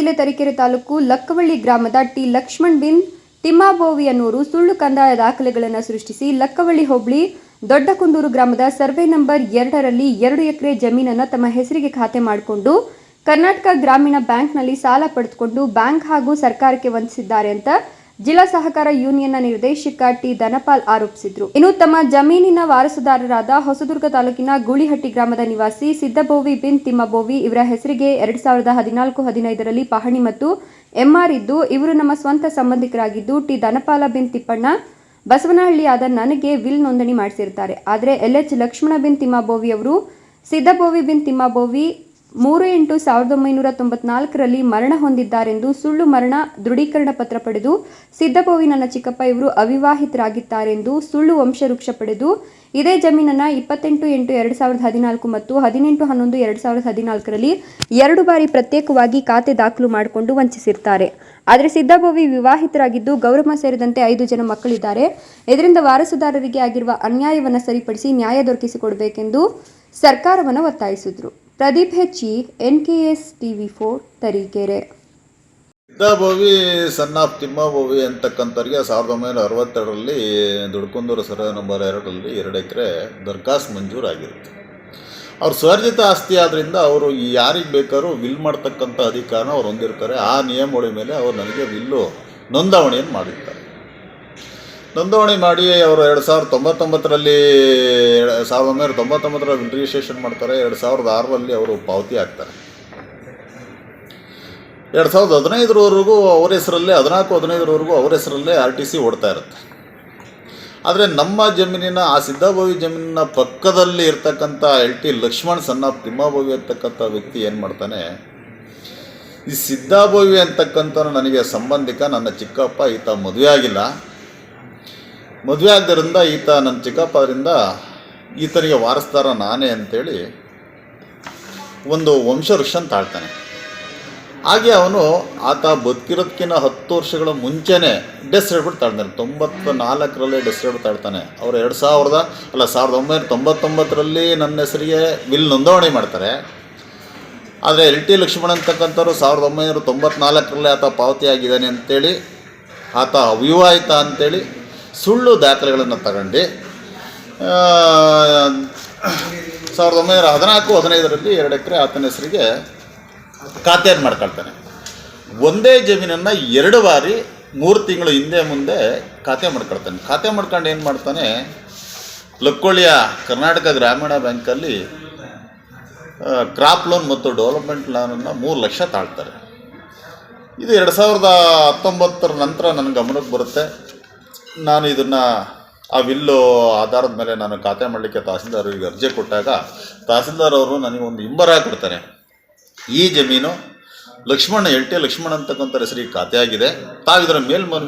ಜಿಲ್ಲೆ ತರೀಕೆರೆ ತಾಲೂಕು ಲಕ್ಕವಳ್ಳಿ ಗ್ರಾಮದ T Lakshman bin ತಿಮ್ಮಾಬೋವಿ ಅನ್ನೋರು ಸುಳ್ಳು ಕಂದಾಯ ದಾಖಲೆಗಳನ್ನು ಸೃಷ್ಟಿಸಿ ಲಕ್ಕವಳ್ಳಿ ಹೋಬಳಿ ದೊಡ್ಡಕುಂದೂರು ಗ್ರಾಮದ ಸರ್ವೆ ನಂಬರ್ ಎರಡರಲ್ಲಿ ಎರಡು ಎಕರೆ ಜಮೀನನ್ನು ತಮ್ಮ ಹೆಸರಿಗೆ ಖಾತೆ ಮಾಡಿಕೊಂಡು ಕರ್ನಾಟಕ ಗ್ರಾಮೀಣ ಬ್ಯಾಂಕ್ನಲ್ಲಿ ಸಾಲ ಪಡೆದುಕೊಂಡು ಬ್ಯಾಂಕ್ ಹಾಗೂ ಸರ್ಕಾರಕ್ಕೆ ವಂಚಿಸಿದ್ದಾರೆ ಅಂತ ಜಿಲ್ಲಾ ಸಹಕಾರ ಯೂನಿಯನ್ನ ನಿರ್ದೇಶಕ ಟಿ ಧನಪಾಲ್ ಆರೋಪಿಸಿದ್ರು. ಇನ್ನು ತಮ್ಮ ಜಮೀನಿನ ವಾರಸುದಾರರಾದ ಹೊಸದುರ್ಗ ತಾಲೂಕಿನ ಗೂಳಿಹಟ್ಟಿ ಗ್ರಾಮದ ನಿವಾಸಿ ಸಿದ್ದಬೋವಿ ಬಿನ್ ತಿಮ್ಮಬೋವಿ ಇವರ ಹೆಸರಿಗೆ ಎರಡ್ ಸಾವಿರದ ಹದಿನಾಲ್ಕು ಹದಿನೈದರಲ್ಲಿ ಪಹಣಿ ಮತ್ತು ಎಂಆರ್ ಇದ್ದು, ಇವರು ನಮ್ಮ ಸ್ವಂತ ಸಂಬಂಧಿಕರಾಗಿದ್ದು ಟಿ ಧನಪಾಲ ಬಿನ್ ತಿಪ್ಪಣ್ಣ ಬಸವನಹಳ್ಳಿಯಾದ ನನಗೆ ವಿಲ್ ನೋಂದಣಿ ಮಾಡಿಸಿರುತ್ತಾರೆ. ಆದರೆ ಎಲ್ ಎಚ್ ಲಕ್ಷ್ಮಣ ಬಿನ್ ತಿಮ್ಮಾಬೋವಿ ಅವರು ಸಿದ್ದಬೋವಿ ಬಿನ್ ತಿಮ್ಮಾಬೋವಿ ಮೂರು ಎಂಟು ಸಾವಿರದ ಒಂಬೈನೂರ ತೊಂಬತ್ನಾಲ್ಕರಲ್ಲಿ ಮರಣ ಹೊಂದಿದ್ದಾರೆಂದು ಸುಳ್ಳು ಮರಣ ದೃಢೀಕರಣ ಪತ್ರ ಪಡೆದು ಸಿದ್ದಭೋವಿ ನನ್ನ ಚಿಕ್ಕಪ್ಪ ಇವರು ಅವಿವಾಹಿತರಾಗಿದ್ದಾರೆಂದು ಸುಳ್ಳು ವಂಶವೃಕ್ಷ ಪಡೆದು ಇದೇ ಜಮೀನನ್ನ ಇಪ್ಪತ್ತೆಂಟು ಎಂಟು ಎರಡು ಸಾವಿರದ ಹದಿನಾಲ್ಕು ಮತ್ತು ಹದಿನೆಂಟು ಹನ್ನೊಂದು ಎರಡು ಸಾವಿರದ ಹದಿನಾಲ್ಕರಲ್ಲಿ ಎರಡು ಬಾರಿ ಪ್ರತ್ಯೇಕವಾಗಿ ಖಾತೆ ದಾಖಲು ಮಾಡಿಕೊಂಡು ವಂಚಿಸಿರ್ತಾರೆ. ಆದರೆ ಸಿದ್ದಭೋವಿ ವಿವಾಹಿತರಾಗಿದ್ದು ಗೌರವ ಸೇರಿದಂತೆ ಐದು ಜನ ಮಕ್ಕಳಿದ್ದಾರೆ. ಇದರಿಂದ ವಾರಸುದಾರರಿಗೆ ಆಗಿರುವ ಅನ್ಯಾಯವನ್ನು ಸರಿಪಡಿಸಿ ನ್ಯಾಯ ದೊರಕಿಸಿಕೊಡಬೇಕೆಂದು ಸರ್ಕಾರವನ್ನು ಒತ್ತಾಯಿಸಿದ್ರು. ಪ್ರದೀಪ್ ಹೆಚ್ಚಿ N K S TV four, Tarikere. Bhavi, son of Thimmabovi ಅಂತಕ್ಕಂಥವ್ರಿಗೆ ಸಾವಿರದ ಒಂಬೈನೂರ ಅರವತ್ತೆರಡರಲ್ಲಿ ದುಡ್ಕುಂದೂರು ಸರ ನಂಬರ್ ಎರಡರಲ್ಲಿ ಎರಡು ಎಕರೆ ದರ್ಖಾಸ್ತು ಮಂಜೂರಾಗಿರುತ್ತೆ ಅವ್ರ ಸ್ವರ್ಜಿತ ಆಸ್ತಿ ಆದ್ದರಿಂದ ಅವರು ಯಾರಿಗೆ ಬೇಕಾದ್ರೂ ವಿಲ್ ಮಾಡ್ತಕ್ಕಂಥ ಅಧಿಕಾರನ ಅವ್ರು ಹೊಂದಿರ್ತಾರೆ. ಆ ನಿಯಮಗಳ ಮೇಲೆ ಅವರು ನನಗೆ ವಿಲ್ಲು ನೋಂದಾವಣೆಯನ್ನು ಮಾಡಿರ್ತಾರೆ. ನೋಂದಾವಣಿ ಮಾಡಿ ಅವರು ಎರಡು ಸಾವಿರದ ತೊಂಬತ್ತೊಂಬತ್ತರಲ್ಲಿ ಸಾವಿರದ ಒಂಬೈನೂರ ತೊಂಬತ್ತೊಂಬತ್ತರಲ್ಲಿ ರಿಜಿಸ್ಟ್ರೇಷನ್ ಮಾಡ್ತಾರೆ. ಎರಡು ಸಾವಿರದ ಆರರಲ್ಲಿ ಅವರು ಪಾವತಿ ಆಗ್ತಾರೆ. ಎರಡು ಸಾವಿರದ ಹದಿನೈದರವರೆಗೂ ಅವ್ರ ಹೆಸರಲ್ಲೇ, ಹದಿನಾಲ್ಕು ಹದಿನೈದರವರೆಗೂ ಅವ್ರ ಹೆಸರಲ್ಲೇ ಆರ್ ಟಿ ಸಿ ಓಡ್ತಾ ಇರುತ್ತೆ. ಆದರೆ ನಮ್ಮ ಜಮೀನಿನ, ಆ ಸಿದ್ದಾಬೋವಿ ಜಮೀನಿನ ಪಕ್ಕದಲ್ಲಿ ಇರ್ತಕ್ಕಂಥ ಎಲ್ ಟಿ ಲಕ್ಷ್ಮಣ್ ಸಣ್ಣ ತಿಮ್ಮಾಭಾವಿ ಅಂತಕ್ಕಂಥ ವ್ಯಕ್ತಿ ಏನು ಮಾಡ್ತಾನೆ, ಈ ಸಿದ್ದಾಬೋವಿ ಅಂತಕ್ಕಂಥ ನನಗೆ ಸಂಬಂಧಿಕ ನನ್ನ ಚಿಕ್ಕಪ್ಪ, ಈತ ಮದುವೆ ಆಗಿಲ್ಲ. ಮದುವೆ ಆದ್ದರಿಂದ ಈತ ನನ್ನ ಚಿಕ್ಕಪ್ಪ ಅದರಿಂದ ಈತನಿಗೆ ವಾರಸ್ದಾರ ನಾನೇ ಅಂತೇಳಿ ಒಂದು ವಂಶವೃಕ್ಷನ್ ತಾಳ್ತಾನೆ. ಹಾಗೆ ಅವನು ಆತ ಬದುಕಿರೋದಕ್ಕಿಂತ ಹತ್ತು ವರ್ಷಗಳ ಮುಂಚೆನೇ ಡೆಸ್ ಹೇಳ್ಬಿಟ್ಟು ತಾಳ್ತಾನೆ. ತೊಂಬತ್ತ ನಾಲ್ಕರಲ್ಲಿ ಡೆಸ್ ಹೇಳ್ಬಿಟ್ಟು ತಾಳ್ತಾನೆ. ಅವರು ಎರಡು ಸಾವಿರದ, ಅಲ್ಲ, ಸಾವಿರದ ಒಂಬೈನೂರ ತೊಂಬತ್ತೊಂಬತ್ತರಲ್ಲಿ ನನ್ನ ಹೆಸರಿಗೆ ವಿಲ್ ನೋಂದಣಿ ಮಾಡ್ತಾರೆ. ಆದರೆ ಎಲ್ ಟಿ ಲಕ್ಷ್ಮಣ ಅಂತಕ್ಕಂಥವ್ರು ಸಾವಿರದ ಒಂಬೈನೂರ ತೊಂಬತ್ನಾಲ್ಕರಲ್ಲೇ ಆತ ಪಾವತಿಯಾಗಿದ್ದಾನೆ ಅಂತೇಳಿ ಆತ ಅವಿವಾಹಿತ ಅಂತೇಳಿ ಸುಳ್ಳು ದಾಖಲೆಗಳನ್ನು ತಗೊಂಡು ಸಾವಿರದ ಒಂಬೈನೂರ ಹದಿನಾಲ್ಕು, ಹದಿನೈದರಲ್ಲಿ ಎರಡು ಎಕರೆ ಆತನ ಹೆಸರಿಗೆ ಖಾತೆಯನ್ನು ಮಾಡ್ಕೊಳ್ತಾನೆ. ಒಂದೇ ಜಮೀನನ್ನು ಎರಡು ಬಾರಿ ಮೂರು ತಿಂಗಳು ಹಿಂದೆ ಮುಂದೆ ಖಾತೆ ಮಾಡ್ಕೊಳ್ತಾನೆ. ಖಾತೆ ಮಾಡ್ಕೊಂಡು ಏನು ಮಾಡ್ತಾನೆ? ಲಕ್ಕೊಳ್ಳಿಯ ಕರ್ನಾಟಕ ಗ್ರಾಮೀಣ ಬ್ಯಾಂಕಲ್ಲಿ ಕ್ರಾಪ್ ಲೋನ್ ಮತ್ತು ಡೆವಲಪ್ಮೆಂಟ್ ಲೋನನ್ನು ಮೂರು ಲಕ್ಷ ತಾಳ್ತಾರೆ. ಇದು ಎರಡು ಸಾವಿರದ ಹತ್ತೊಂಬತ್ತರ ನಂತರ ನನ್ನ ಗಮನಕ್ಕೆ ಬರುತ್ತೆ. ನಾನು ಇದನ್ನು ಆ ವಿಲ್ಲು ಆಧಾರದ ಮೇಲೆ ನಾನು ಖಾತೆ ಮಾಡಲಿಕ್ಕೆ ತಹಸೀಲ್ದಾರರಿಗೆ ಅರ್ಜಿ ಕೊಟ್ಟಾಗ ತಹಸೀಲ್ದಾರ್ ಅವರು ನನಗೆ ಒಂದು ಇಂಬರ ಕೊಡ್ತಾರೆ. ಈ ಜಮೀನು ಲಕ್ಷ್ಮಣ ಎಲ್ ಟಿ ಲಕ್ಷ್ಮಣ ಅಂತಕ್ಕಂಥ ಹೆಸರಿಗೆ ಖಾತೆ ಆಗಿದೆ ತಾವು ಇದರ ಮೇಲ್ಮನವಿ